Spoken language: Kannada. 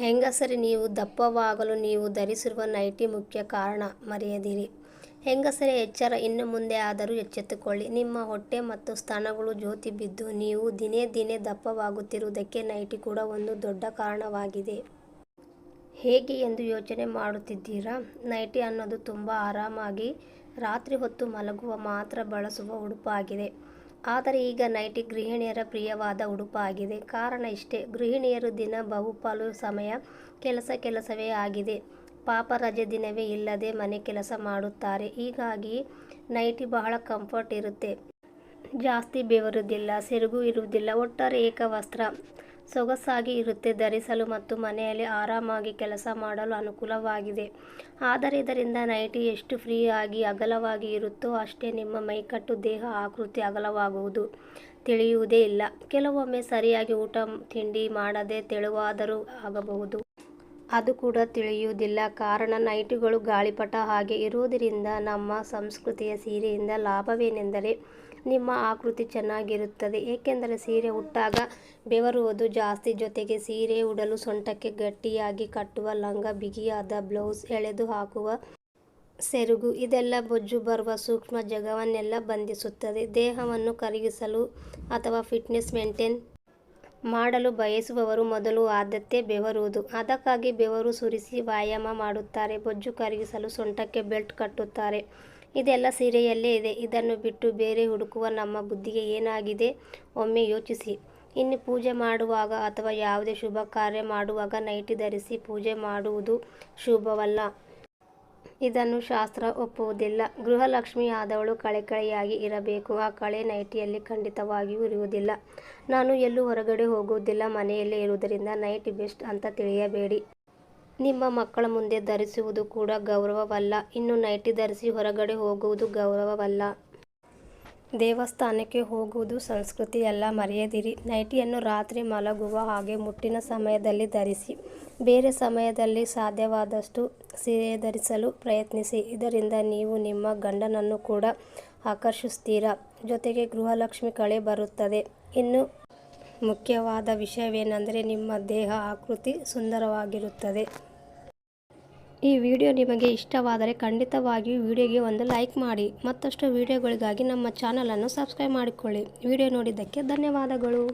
ಹೆಂಗಸರೇ ನೀವು ದಪ್ಪವಾಗಲು ನೀವು ಧರಿಸಿರುವ ನೈಟಿ ಮುಖ್ಯ ಕಾರಣ ಮರೆಯದಿರಿ. ಹೆಂಗಸರೇ ಎಚ್ಚರ ಇನ್ನು ಮುಂದೆ ಆದರೂ ಎಚ್ಚೆತ್ತುಕೊಳ್ಳಿ. ನಿಮ್ಮ ಹೊಟ್ಟೆ ಮತ್ತು ಸ್ತನಗಳು ಜ್ಯೋತಿ ಬಿದ್ದು ನೀವು ದಿನೇ ದಿನೇ ದಪ್ಪವಾಗುತ್ತಿರುವುದಕ್ಕೆ ನೈಟಿ ಕೂಡ ಒಂದು ದೊಡ್ಡ ಕಾರಣವಾಗಿದೆ. ಹೇಗೆ ಎಂದು ಯೋಚನೆ ಮಾಡುತ್ತಿದ್ದೀರಾ? ನೈಟಿ ಅನ್ನೋದು ತುಂಬ ಆರಾಮಾಗಿ ರಾತ್ರಿ ಹೊತ್ತು ಮಲಗುವ ಮಾತ್ರ ಬಳಸುವ ಉಡುಪಾಗಿದೆ. ಆದರೆ ಈಗ ನೈಟಿ ಗೃಹಿಣಿಯರ ಪ್ರಿಯವಾದ ಉಡುಪಾಗಿದೆ. ಕಾರಣ ಇಷ್ಟೇ ಗೃಹಿಣಿಯರು ದಿನ ಬಹುಪಾಲು ಸಮಯ ಕೆಲಸ ಕೆಲಸವೇ ಆಗಿದೆ. ಪಾಪ ರಜೆ ದಿನವೇ ಇಲ್ಲದೆ ಮನೆ ಕೆಲಸ ಮಾಡುತ್ತಾರೆ. ಹೀಗಾಗಿ ನೈಟಿ ಬಹಳ ಕಂಫರ್ಟ್ ಇರುತ್ತೆ. ಜಾಸ್ತಿ ಬೆವರುವುದಿಲ್ಲ, ಸೆರಗು ಇರುವುದಿಲ್ಲ. ಒಟ್ಟಾರೆ ಏಕವಸ್ತ್ರ. ಸೊಗಸಾಗಿ ಇರುತ್ತೆ ಧರಿಸಲು ಮತ್ತು ಮನೆಯಲ್ಲಿ ಆರಾಮಾಗಿ ಕೆಲಸ ಮಾಡಲು ಅನುಕೂಲವಾಗಿದೆ. ಆದರೆ ಇದರಿಂದ ನೈಟಿ ಎಷ್ಟು ಫ್ರೀ ಆಗಿ ಅಗಲವಾಗಿ ಇರುತ್ತೋ ಅಷ್ಟೇ ನಿಮ್ಮ ಮೈಕಟ್ಟು ದೇಹ ಆಕೃತಿ ಅಗಲವಾಗುವುದು ತಿಳಿಯುವುದೇ ಇಲ್ಲ. ಕೆಲವೊಮ್ಮೆ ಸರಿಯಾಗಿ ಊಟ, ತಿಂಡಿ ಮಾಡದೆ ತೆಳುವಾದರೂ ಆಗಬಹುದು. ಅದು ಕೂಡ ತಿಳಿಯುವುದಿಲ್ಲ. ಕಾರಣ ನೈಟಿಗಳು ಗಾಳಿಪಟ ಹಾಗೆ ಇರುವುದರಿಂದ. ನಮ್ಮ ಸಂಸ್ಕೃತಿಯ ಸೀರೆಯಿಂದ ಲಾಭವೇನೆಂದರೆ ನಿಮ್ಮ ಆಕೃತಿ ಚೆನ್ನಾಗಿರುತ್ತದೆ. ಏಕೆಂದರೆ ಸೀರೆ ಉಟ್ಟಾಗ ಬೆವರುವುದು ಜಾಸ್ತಿ. ಜೊತೆಗೆ ಸೀರೆ ಉಡಲು ಸೊಂಟಕ್ಕೆ ಗಟ್ಟಿಯಾಗಿ ಕಟ್ಟುವ ಲಂಗ, ಬಿಗಿಯಾದ ಬ್ಲೌಸ್, ಎಳೆದು ಹಾಕುವ ಸೆರಗು ಇದೆಲ್ಲ ಬೊಜ್ಜು ಬರುವ ಸೂಕ್ಷ್ಮ ಜಗವನ್ನೆಲ್ಲ ಬಂಧಿಸುತ್ತದೆ. ದೇಹವನ್ನು ಕರಗಿಸಲು ಅಥವಾ ಫಿಟ್ನೆಸ್ ಮೇಂಟೈನ್ ಮಾಡಲು ಬಯಸುವವರು ಮೊದಲು ಆದ್ಯತೆ ಬೆವರುವುದು. ಅದಕ್ಕಾಗಿ ಬೆವರು ಸುರಿಸಿ ವ್ಯಾಯಾಮ ಮಾಡುತ್ತಾರೆ. ಬೊಜ್ಜು ಕರಗಿಸಲು ಸೊಂಟಕ್ಕೆ ಬೆಲ್ಟ್ ಕಟ್ಟುತ್ತಾರೆ. ಇದೆಲ್ಲ ಸೀರೆಯಲ್ಲೇ ಇದೆ. ಇದನ್ನು ಬಿಟ್ಟು ಬೇರೆ ಹುಡುಕುವ ನಮ್ಮ ಬುದ್ಧಿಗೆ ಏನಾಗಿದೆ ಒಮ್ಮೆ ಯೋಚಿಸಿ. ಇನ್ನು ಪೂಜೆ ಮಾಡುವಾಗ ಅಥವಾ ಯಾವುದೇ ಶುಭ ಕಾರ್ಯ ಮಾಡುವಾಗ ನೈಟಿ ಧರಿಸಿ ಪೂಜೆ ಮಾಡುವುದು ಶುಭವಲ್ಲ. ಇದನ್ನು ಶಾಸ್ತ್ರ ಒಪ್ಪುವುದಿಲ್ಲ. ಗೃಹಲಕ್ಷ್ಮಿ ಆದವಳು ಕಳೆಕಳೆಯಾಗಿ ಇರಬೇಕು. ಆ ಕಳೆ ನೈಟಿಯಲ್ಲಿ ಖಂಡಿತವಾಗಿಯೂ ಇರುವುದಿಲ್ಲ. ನಾನು ಎಲ್ಲೂ ಹೊರಗಡೆ ಹೋಗುವುದಿಲ್ಲ ಮನೆಯಲ್ಲೇ ಇರುವುದರಿಂದ ನೈಟಿ ಬೆಸ್ಟ್ ಅಂತ ತಿಳಿಯಬೇಡಿ. ನಿಮ್ಮ ಮಕ್ಕಳ ಮುಂದೆ ಧರಿಸುವುದು ಕೂಡ ಗೌರವವಲ್ಲ. ಇನ್ನು ನೈಟಿ ಧರಿಸಿ ಹೊರಗಡೆ ಹೋಗುವುದು ಗೌರವವಲ್ಲ. ದೇವಸ್ಥಾನಕ್ಕೆ ಹೋಗುವುದು ಸಂಸ್ಕೃತಿಯಲ್ಲ, ಮರೆಯದಿರಿ. ನೈಟಿಯನ್ನು ರಾತ್ರಿ ಮಲಗುವ ಹಾಗೆ ಮುಟ್ಟಿನ ಸಮಯದಲ್ಲಿ ಧರಿಸಿ. ಬೇರೆ ಸಮಯದಲ್ಲಿ ಸಾಧ್ಯವಾದಷ್ಟು ಸೀರೆ ಧರಿಸಲು ಪ್ರಯತ್ನಿಸಿ. ಇದರಿಂದ ನೀವು ನಿಮ್ಮ ಗಂಡನನ್ನು ಕೂಡ ಆಕರ್ಷಿಸ್ತೀರಾ ಜೊತೆಗೆ ಗೃಹಲಕ್ಷ್ಮಿ ಕಳೆ ಬರುತ್ತದೆ. ಇನ್ನು ಮುಖ್ಯವಾದ ವಿಷಯವೇನೆಂದರೆ ನಿಮ್ಮ ದೇಹ ಆಕೃತಿ ಸುಂದರವಾಗಿರುತ್ತದೆ. ಈ ವಿಡಿಯೋ ನಿಮಗೆ ಇಷ್ಟವಾದರೆ ಖಂಡಿತವಾಗಿಯೂ ವಿಡಿಯೋಗೆ ಒಂದು ಲೈಕ್ ಮಾಡಿ. ಮತ್ತಷ್ಟು ವಿಡಿಯೋಗಳಿಗಾಗಿ ನಮ್ಮ ಚಾನಲನ್ನು ಸಬ್ಸ್ಕ್ರೈಬ್ ಮಾಡಿಕೊಳ್ಳಿ. ವಿಡಿಯೋ ನೋಡಿದ್ದಕ್ಕೆ ಧನ್ಯವಾದಗಳು.